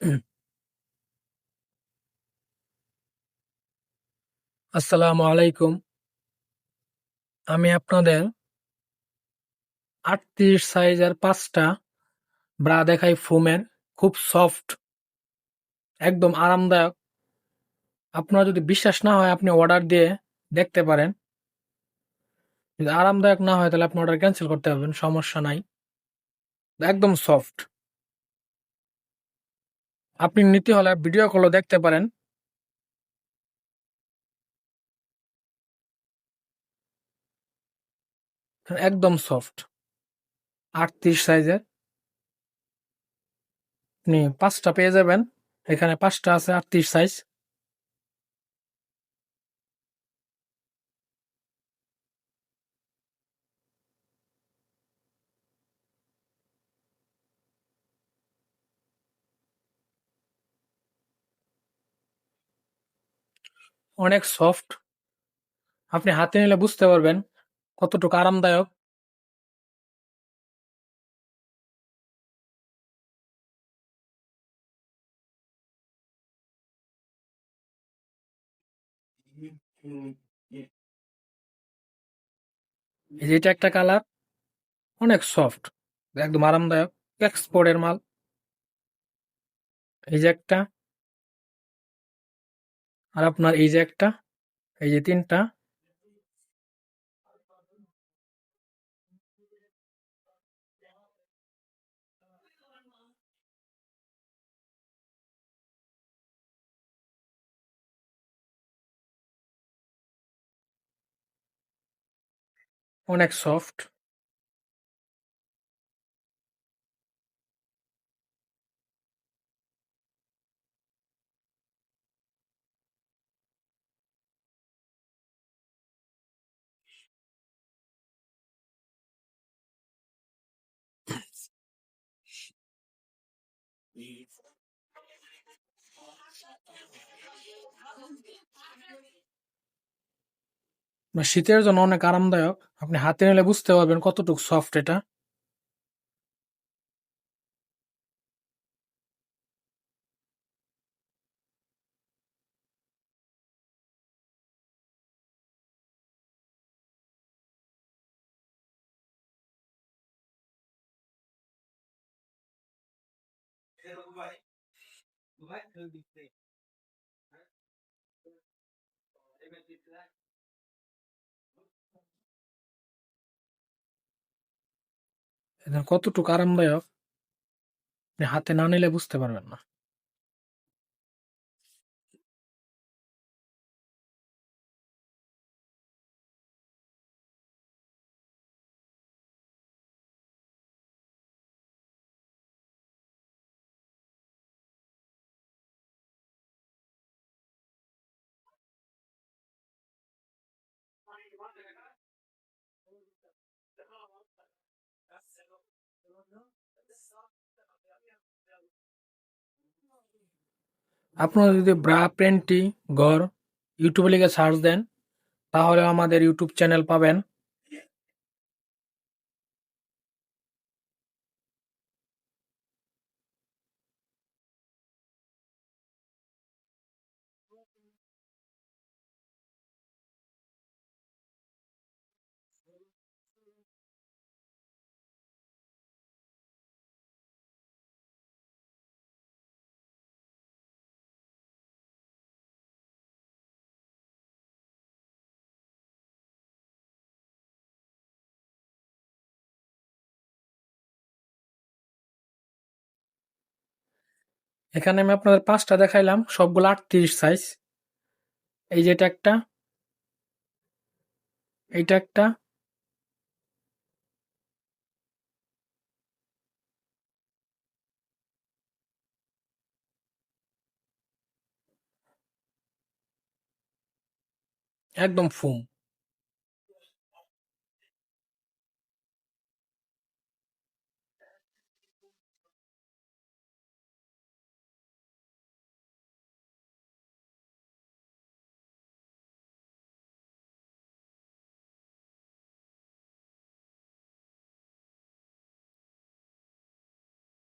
আসসালামু আলাইকুম। আমি আপনাদের আটত্রিশ সাইজের পাঁচটা ব্রা দেখাই ফোমের খুব সফট একদম আরামদায়ক। আপনার যদি বিশ্বাস না হয় আপনি অর্ডার দিয়ে দেখতে পারেন। যদি আরামদায়ক না হয় তাহলে আপনি অর্ডার ক্যান্সেল করতে পারবেন, সমস্যা নাই। একদম সফট আপনি নিতে হলে ভিডিও কলও দেখতে পারেন। একদম সফট আটত্রিশ সাইজের। আপনি পাঁচটা পেয়ে যাবেন। এখানে পাঁচটা আছে আটত্রিশ সাইজ। অনেক সফট। আপনি হাতে নিলে বুঝতে পারবেন কতটুকু আরামদায়ক। এই যে এটা একটা কালার, অনেক সফট, একদম আরামদায়ক এক্সপোর্টের মাল। এই যে একটা। আর আপনার এই যে একটা এই যে তিনটা। অনেক সফট শীতের জন্য অনেক আরামদায়ক। আপনি হাতে নিলে বুঝতে পারবেন কতটুকু সফট এটা। কতটুকু আরামদায়ক? হাতে না নিলে বুঝতে পারবেন না। আপনারা যদি ব্রা প্যান্টি ঘর ইউটিউবে লিখে সার্চ দেন তাহলে আমাদের ইউটিউব চ্যানেল পাবেন। এখানে আমি আপনাদের পাঁচটা দেখাইলাম, সবগুলো আটত্রিশ সাইজ এই যে এটা একটা, এইটা একটা, একদম ফুম